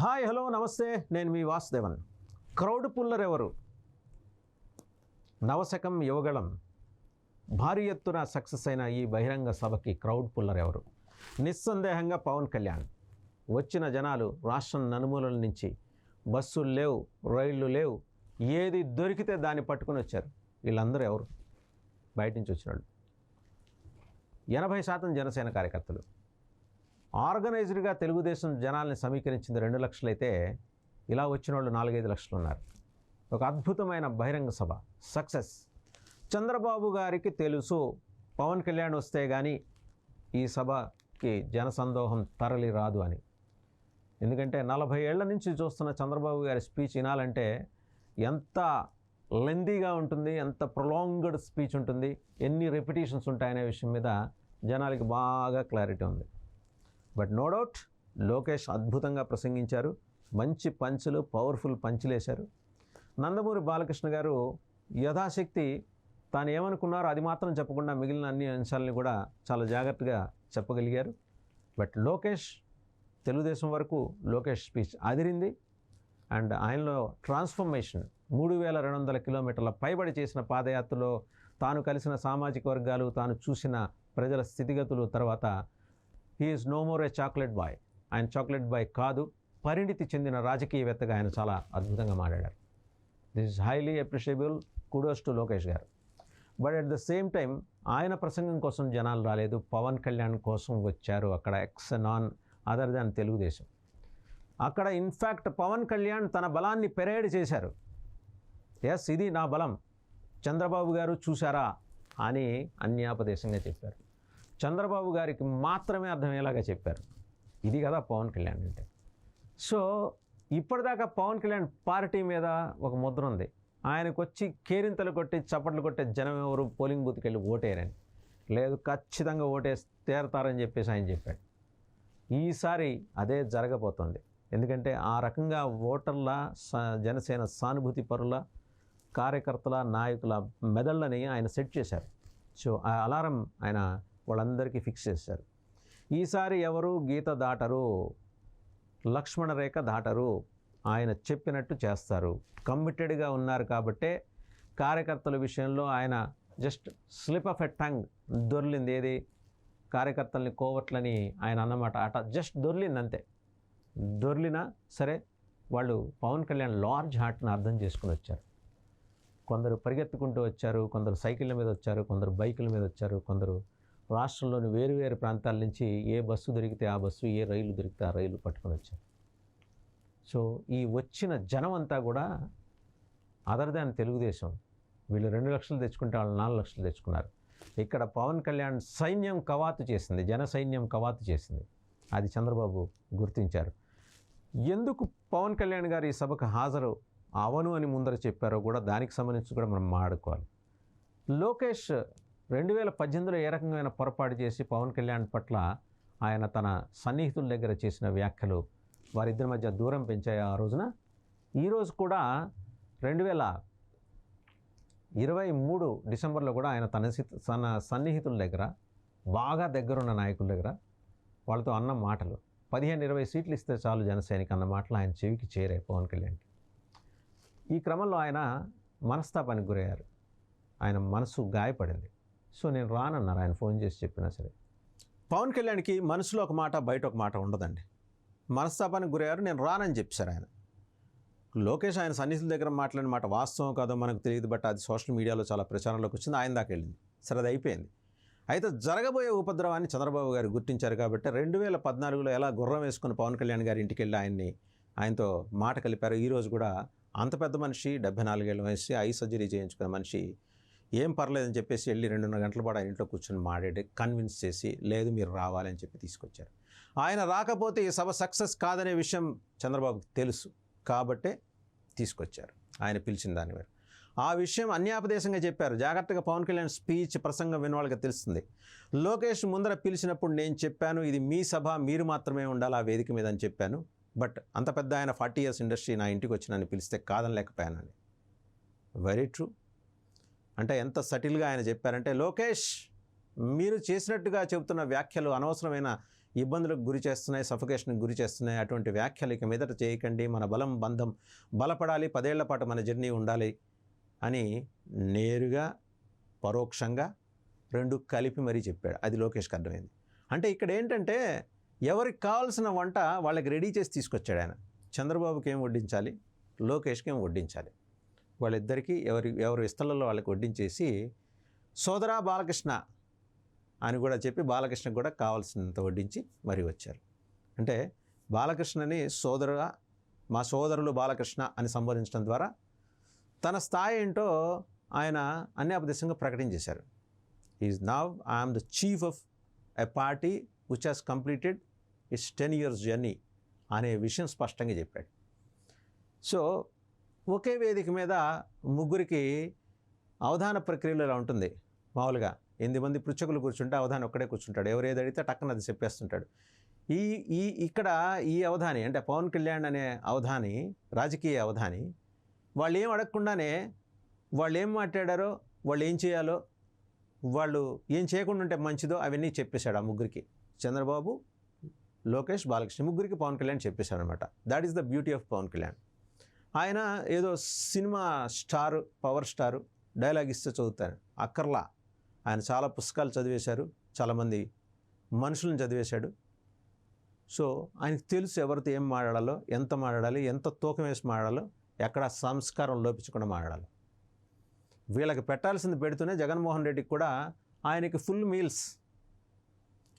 Hi hello నమస్తే. నేను మీ Vasudevan. Crowd puller ఎవరు? నవశకం యువగళం. భారీ ఎత్తున సక్సెస్ అయిన ఈ బహిరంగ సభకి క్రౌడ్ పుల్లర్ ఎవరు? నిస్సందేహంగా పవన్ కళ్యాణ్. వచ్చిన జనాలు రాష్ట్రం నలుమూలల నుంచి బస్సులు లేవు రైళ్ళు లేవు ఏది దొరికితే దాన్ని పట్టుకుని వచ్చారు. వీళ్ళందరూ ఎవరు? బయట నుంచి వచ్చిన వాళ్ళు ఎనభై శాతం జనసేన కార్యకర్తలు. ఆర్గనైజ్డ్గా తెలుగుదేశం జనాల్ని సమీకరించింది రెండు లక్షలైతే ఇలా వచ్చిన వాళ్ళు నాలుగైదు లక్షలు ఉన్నారు ఒక అద్భుతమైన బహిరంగ సభ. సక్సెస్. చంద్రబాబు గారికి తెలుసు పవన్ కళ్యాణ్ వస్తే కానీ ఈ సభకి జనసందోహం తరలి రాదు అని. ఎందుకంటే నలభై ఏళ్ళ నుంచి చూస్తున్న చంద్రబాబు గారి స్పీచ్ వినాలంటే ఎంత లెందీగా ఉంటుంది ఎంత ప్రొలాంగ్డ్ స్పీచ్ ఉంటుంది ఎన్ని రెపిటేషన్స్ ఉంటాయనే విషయం మీద జనాలకి బాగా క్లారిటీ ఉంది. బట్ నో డౌట్ లోకేష్ అద్భుతంగా ప్రసంగించారు. మంచి పంచులు పవర్ఫుల్ పంచులు వేశారు. నందమూరి బాలకృష్ణ గారు యథాశక్తి తాను ఏమనుకున్నారో అది మాత్రం చెప్పకుండా మిగిలిన అన్ని అంశాలని కూడా చాలా జాగ్రత్తగా చెప్పగలిగారు. బట్ లోకేష్ తెలుగుదేశం వరకు లోకేష్ స్పీచ్ అదిరింది. అండ్ ఆయనలో ట్రాన్స్ఫర్మేషన్ మూడు వేల రెండు వందల కిలోమీటర్ల పైబడి చేసిన పాదయాత్రలో తాను కలిసిన సామాజిక వర్గాలు తాను చూసిన ప్రజల స్థితిగతులు తర్వాత he is no more a chocolate boy ఆయన చాక్లెట్ బాయ్ కాదు. పరిణితి చెందిన రాజకీయవేత్తగా ఆయన చాలా అద్భుతంగా మాట్లాడారు. This is highly appreciable kudos to Lokesh garu. But at the same time ఆయన ప్రసంగం కోసం జనాలు రాలేదు. పవన్ కళ్యాణ్ కోసం వచ్చారు అక్కడ ex none other than Telugu Desam. అక్కడ ఇన్ఫ్యాక్ట్ పవన్ కళ్యాణ్ తన బలాన్ని పెరేడ్ చేశారు. ఎస్ ఇది నా బలం. చంద్రబాబు గారు చూశారా అని అన్యాపదేశంగా చెప్పారు. చంద్రబాబు గారికి మాత్రమే అర్థమయ్యేలాగా చెప్పారు. ఇది కదా పవన్ కళ్యాణ్ అంటే. సో ఇప్పటిదాకా పవన్ కళ్యాణ్ పార్టీ మీద ఒక ముద్ర ఉంది. ఆయనకు వచ్చి కేరింతలు కొట్టి చప్పట్లు కొట్టే జనం ఎవరు? పోలింగ్ బూత్కి వెళ్ళి ఓటేయరని. లేదు ఖచ్చితంగా ఓటేసి తీరతారని చెప్పేసి ఆయన చెప్పాడు. ఈసారి అదే జరగబోతోంది. ఎందుకంటే ఆ రకంగా ఓటర్ల స- జనసేన సానుభూతి పరుల కార్యకర్తల నాయకుల మెదళ్ళని ఆయన సెట్ చేశారు. సో ఆ అలారం ఆయన వాళ్ళందరికీ ఫిక్స్ చేశారు. ఈసారి ఎవరు గీత దాటరు లక్ష్మణ రేఖ దాటరు ఆయన చెప్పినట్టు చేస్తారు. కమిటెడ్గా ఉన్నారు కాబట్టే కార్యకర్తల విషయంలో ఆయన just slip of a tongue దొర్లింది. ఏది? కార్యకర్తల్ని కోవట్లని ఆయన అన్నమాట అట జస్ట్ దొర్లింది అంతే దొర్లినా సరే వాళ్ళు పవన్ కళ్యాణ్ లార్జ్ హార్ట్ని అర్థం చేసుకుని వచ్చారు. కొందరు పరిగెత్తుకుంటూ వచ్చారు కొందరు సైకిళ్ళ మీద వచ్చారు కొందరు బైకుల మీద వచ్చారు కొందరు రాష్ట్రంలోని వేరు వేరు ప్రాంతాల నుంచి ఏ బస్సు దొరికితే ఆ బస్సు ఏ రైలు దొరికితే ఆ రైలు పట్టుకొని వచ్చారు. సో ఈ వచ్చిన జనం అంతా కూడా అదర్ దాన్ తెలుగుదేశం. వీళ్ళు రెండు లక్షలు తెచ్చుకుంటే వాళ్ళు నాలుగు లక్షలు తెచ్చుకున్నారు. ఇక్కడ పవన్ కళ్యాణ్ సైన్యం కవాతు చేసింది జన సైన్యం కవాతు చేసింది. అది చంద్రబాబు గుర్తించారు. ఎందుకు పవన్ కళ్యాణ్ గారు ఈ సభకు హాజరు? అవను అని ముందర చెప్పారో కూడా దానికి సంబంధించి కూడా మనం మాట్లాడుకోవాలి లోకేష్ రెండు వేల పద్దెనిమిదిలో ఏ రకమైన పొరపాటు చేసి పవన్ కళ్యాణ్ పట్ల ఆయన తన సన్నిహితుల దగ్గర చేసిన వ్యాఖ్యలు వారిద్దరి మధ్య దూరం పెంచాయి ఆ రోజున? ఈరోజు కూడా రెండు వేల ఇరవై మూడు డిసెంబర్లో కూడా ఆయన తన తన సన్నిహితుల దగ్గర బాగా దగ్గరున్న నాయకుల దగ్గర వాళ్ళతో అన్న మాటలు పదిహేను ఇరవై సీట్లు ఇస్తే చాలు జనసేనకి అన్న మాటలు ఆయన చెవికి చేరాయి పవన్ కళ్యాణ్కి. ఈ క్రమంలో ఆయన మనస్తాపానికి గురయ్యారు. ఆయన మనసు గాయపడింది. సో నేను రానన్నారు ఆయన ఫోన్ చేసి చెప్పినా సరే. పవన్ కళ్యాణ్కి మనసులో ఒక మాట బయట ఒక మాట ఉండదండి. మనస్తాపానికి గురయ్యారు నేను రానని చెప్పారు ఆయన. లోకేష్ ఆయన సన్నిహితుల దగ్గర మాట్లాడిన మాట వాస్తవం కాదో మనకు తెలియదు బట్ అది సోషల్ మీడియాలో చాలా ప్రచారంలోకి వచ్చింది ఆయన దాకా వెళ్ళింది. సరే అది అయిపోయింది. అయితే జరగబోయే ఉపద్రవాన్ని చంద్రబాబు గారు గుర్తించారు కాబట్టి రెండు వేల పద్నాలుగులో ఎలా గుర్రం వేసుకుని పవన్ కళ్యాణ్ గారి ఇంటికి వెళ్ళి ఆయన్ని ఆయనతో మాట కలిపారు ఈరోజు కూడా అంత పెద్ద మనిషి డెబ్బై నాలుగేళ్ళ వయసు ఐ సర్జరీ చేయించుకున్న మనిషి ఏం పర్లేదని చెప్పేసి వెళ్ళి రెండున్నర గంటల పాటు ఇంట్లో కూర్చొని మాట్లాడి కన్విన్స్ చేసి లేదు మీరు రావాలని చెప్పి తీసుకొచ్చారు. ఆయన రాకపోతే ఈ సభ సక్సెస్ కాదనే విషయం చంద్రబాబుకి తెలుసు కాబట్టే తీసుకొచ్చారు. ఆయన పిలిచిన దాని మీరు ఆ విషయం అన్యాపదేశంగా చెప్పారు. జాగ్రత్తగా పవన్ కళ్యాణ్ స్పీచ్ ప్రసంగం విన్న వాళ్ళకి తెలుస్తుంది. లోకేష్ ముందర పిలిచినప్పుడు నేను చెప్పాను ఇది మీ సభ మీరు మాత్రమే ఉండాలి ఆ వేదిక మీద అని చెప్పాను. బట్ అంత పెద్ద ఆయన ఫార్టీ ఇయర్స్ ఇండస్ట్రీ నా ఇంటికి వచ్చి నన్ను పిలిస్తే కాదనలేకపోయానని. వెరీ ట్రూ అంటే ఎంత సటిల్గా ఆయన చెప్పారంటే లోకేష్ మీరు చేసినట్టుగా చెబుతున్న వ్యాఖ్యలు అనవసరమైన ఇబ్బందులకు గురి చేస్తున్నాయి సఫకేషన్కి గురి చేస్తున్నాయి. అటువంటి వ్యాఖ్యలు ఇక మీదట చేయకండి. మన బలం బంధం బలపడాలి. పదేళ్ళ పాటు మన జర్నీ ఉండాలి అని నేరుగా పరోక్షంగా రెండు కలిపి మరీ చెప్పాడు. అది లోకేష్కి అర్థమైంది. అంటే ఇక్కడ ఏంటంటే ఎవరికి కావాల్సిన వంట వాళ్ళకి రెడీ చేసి తీసుకొచ్చాడు ఆయన. చంద్రబాబుకి ఏం వడ్డించాలి? లోకేష్కి ఏం వడ్డించాలి? వాళ్ళిద్దరికీ ఎవరి ఎవరి ఇస్తలలో వాళ్ళకి వడ్డించేసి సోదరా బాలకృష్ణ అని కూడా చెప్పి బాలకృష్ణకు కూడా కావాల్సినంత వడ్డించి మరీ వచ్చారు. అంటే బాలకృష్ణని సోదరుగా మా సోదరులు బాలకృష్ణ అని సంబోధించడం ద్వారా తన స్థాయి ఏంటో ఆయన అన్యాపదేశంగా ప్రకటించేశారు is now I'm the chief of a party which has completed its ten years journey అనే విషయం స్పష్టంగా చెప్పాడు. సో ఒకే వేదిక మీద ముగ్గురికి అవధాన ప్రక్రియలో ఇలా ఉంటుంది. మామూలుగా ఎనిమిది మంది పృచ్చకులు కూర్చుంటే అవధాని ఒక్కడే కూర్చుంటాడు. ఎవరు ఏది అడిగితే టక్కన అది చెప్పేస్తుంటాడు. ఈ ఈ ఇక్కడ ఈ అవధాని అంటే పవన్ కళ్యాణ్ అనే అవధాని రాజకీయ అవధాని వాళ్ళు ఏం అడగకుండానే వాళ్ళు ఏం మాట్లాడారో వాళ్ళు ఏం చేయాలో వాళ్ళు ఏం చేయకుండా ఉంటే మంచిదో అవన్నీ చెప్పేశాడు ఆ ముగ్గురికి. చంద్రబాబు లోకేష్ బాలకృష్ణ ముగ్గురికి పవన్ కళ్యాణ్ చెప్పేశాడు అనమాట that is the beauty of Pawan Kalyan. ఆయన ఏదో cinema star power star dialogue ఇస్తే చదువుతారు. అక్కర్లా. ఆయన చాలా పుస్తకాలు చదివేశారు. చాలామంది మనుషులను చదివేశాడు. సో ఆయనకు తెలుసు ఎవరితో ఏం మాట్లాడాలో ఎంత మాట్లాడాలి ఎంత తూకం వేసి మాట్లాడాలో ఎక్కడ సంస్కారం లోపించకుండా మాట్లాడాలి. వీళ్ళకి పెట్టాల్సింది పెడుతూనే జగన్మోహన్ రెడ్డికి కూడా ఆయనకి full meals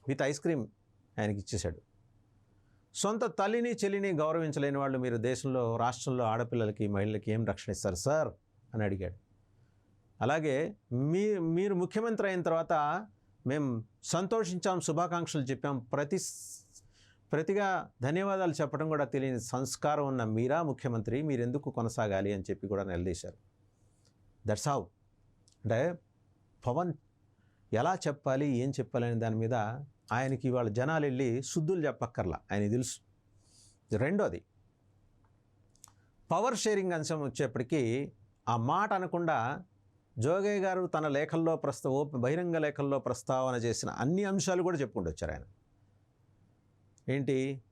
with ice cream ఆయనకి ఇచ్చేశాడు. సొంత తల్లిని చెల్లిని గౌరవించలేని వాళ్ళు మీరు దేశంలో రాష్ట్రంలో ఆడపిల్లలకి మహిళలకి ఏం రక్షణ ఇస్తారు సార్? అని అడిగాడు. అలాగే మీ మీరు ముఖ్యమంత్రి అయిన తర్వాత మేము సంతోషించాం శుభాకాంక్షలు చెప్పాం. ప్రతి ప్రతిగా ధన్యవాదాలు చెప్పడం కూడా తెలియని సంస్కారం ఉన్న మీరా ముఖ్యమంత్రి మీరు ఎందుకు కొనసాగాలి అని చెప్పి కూడా నిలదీశారు. దట్స్ హౌ అంటే పవన్ ఎలా చెప్పాలి ఏం చెప్పాలి అనే దాని మీద ఆయనకి ఇవాళ జనాలు వెళ్ళి శుద్ధులు చెప్పక్కర్లా ఆయన తెలుసు. రెండోది పవర్ షేరింగ్ అంశం వచ్చేప్పటికీ ఆ మాట అనకుండా జోగయ్య గారు తన లేఖల్లో ప్రస్తావ బహిరంగ లేఖల్లో ప్రస్తావన చేసిన అన్ని అంశాలు కూడా చెప్పుకుంటూ వచ్చారు ఆయన. ఏంటి?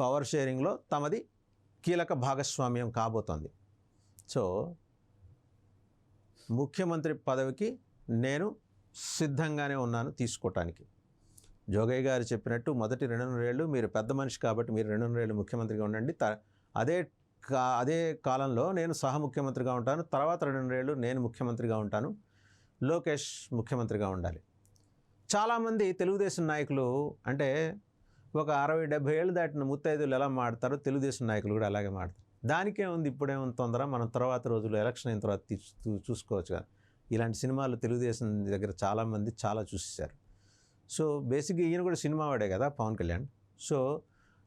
పవర్ షేరింగ్లో తమది కీలక భాగస్వామ్యం కాబోతోంది. సో ముఖ్యమంత్రి పదవికి నేను సిద్ధంగానే ఉన్నాను తీసుకోవటానికి జోగయ్య గారు చెప్పినట్టు మొదటి రెండున్నరేళ్ళు మీరు పెద్ద మనిషి కాబట్టి మీరు రెండున్నరేళ్ళు ముఖ్యమంత్రిగా ఉండండి. త- అదే కా అదే కాలంలో నేను సహ ముఖ్యమంత్రిగా ఉంటాను. తర్వాత రెండున్నరేళ్ళు నేను ముఖ్యమంత్రిగా ఉంటాను. లోకేష్ ముఖ్యమంత్రిగా ఉండాలి. చాలామంది తెలుగుదేశం నాయకులు అంటే ఒక అరవై డెబ్బై ఏళ్ళు దాటిన ముత్తైదులు ఎలా మాడతారో తెలుగుదేశం నాయకులు కూడా అలాగే మాడతారు. దానికే ఉంది ఇప్పుడేముంది తొందర. మనం తర్వాత రోజుల్లో ఎలక్షన్ అయిన తర్వాత తీ- చూ- చూసుకోవచ్చు కదా. ఇలాంటి సినిమాలు తెలుగుదేశం దగ్గర చాలామంది చాలా చూసేశారు. సో బేసిక్గా ఈయన కూడా సినిమా వాడే కదా పవన్ కళ్యాణ్. సో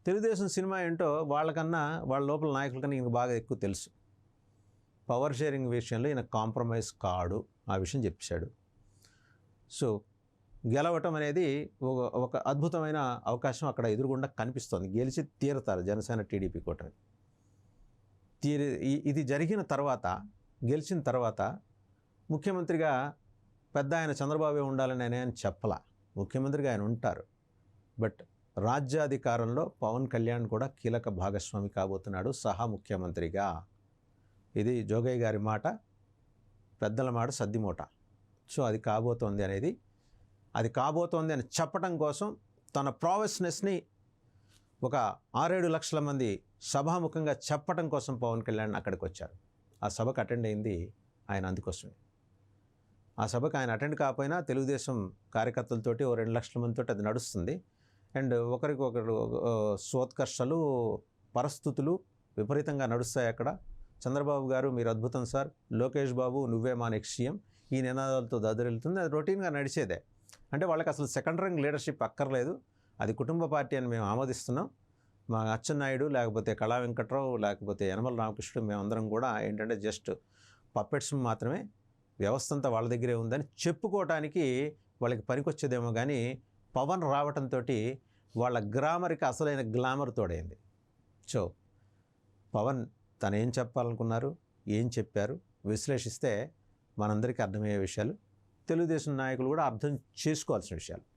తెలుగుదేశం సినిమా ఏంటో వాళ్ళకన్నా వాళ్ళ లోపల నాయకుల కన్నా ఈయనకు బాగా ఎక్కువ తెలుసు. పవర్ షేరింగ్ విషయంలో ఈయన కాంప్రమైజ్ కాడు ఆ విషయం చెప్పాడు సో గెలవటం అనేది ఒక ఒక అద్భుతమైన అవకాశం అక్కడ ఎదురుగుండా కనిపిస్తోంది. గెలిచి తీరతారు జనసేన టీడీపీ కూటమి. తీరి ఇది జరిగిన తర్వాత గెలిచిన తర్వాత ముఖ్యమంత్రిగా పెద్ద ఆయన చంద్రబాబు ఉండాలని ఆయన చెప్పలా. ముఖ్యమంత్రిగా ఆయన ఉంటారు. బట్ రాజ్యాధికారంలో పవన్ కళ్యాణ్ కూడా కీలక భాగస్వామి కాబోతున్నాడు సహా ముఖ్యమంత్రిగా. ఇది జోగయ్య గారి మాట పెద్దల మాట సద్దిమూట సో అది కాబోతోంది అనేది అది కాబోతోంది అని చెప్పడం కోసం తన ప్రావెస్నెస్ని ఒక ఆరేడు లక్షల మంది సభాముఖంగా చెప్పడం కోసం పవన్ కళ్యాణ్ అక్కడికి వచ్చారు ఆ సభకు అటెండ్ అయింది ఆయన అందుకోసమే. ఆ సభకు ఆయన అటెండ్ కాకపోయినా తెలుగుదేశం కార్యకర్తలతోటి ఓ రెండు లక్షల మందితో అది నడుస్తుంది. అండ్ ఒకరికొకరు సోత్కర్షలు పరిస్థితులు విపరీతంగా నడుస్తాయి అక్కడ. చంద్రబాబు గారు మీరు అద్భుతం సార్. లోకేష్ బాబు నువ్వే మా నెక్స్ట్ సీఎం. ఈ నినాదాలతో దద్దరిల్లుతుంది అది రొటీన్గా నడిచేదే. అంటే వాళ్ళకి అసలు సెకండ్ రంగ్ లీడర్షిప్ అక్కర్లేదు. అది కుటుంబ పార్టీ అని మేము ఆమోదిస్తున్నాం. మా అచ్చెన్నాయుడు లేకపోతే కళా వెంకట్రావు లేకపోతే యనమల రామకృష్ణుడు మేమందరం కూడా ఏంటంటే జస్ట్ పప్పెట్స్ మాత్రమే. వ్యవస్థ అంతా వాళ్ళ దగ్గరే ఉందని చెప్పుకోవటానికి వాళ్ళకి పనికొచ్చేదేమో కానీ పవన్ రావటంతో వాళ్ళ గ్రామర్కి అసలైన గ్లామర్ తోడైంది. సో పవన్ తను ఏం చెప్పాలనుకున్నారు? ఏం చెప్పారు? విశ్లేషిస్తే మనందరికీ అర్థమయ్యే విషయాలు. తెలుగుదేశం నాయకులు కూడా అర్థం చేసుకోవాల్సిన విషయాలు.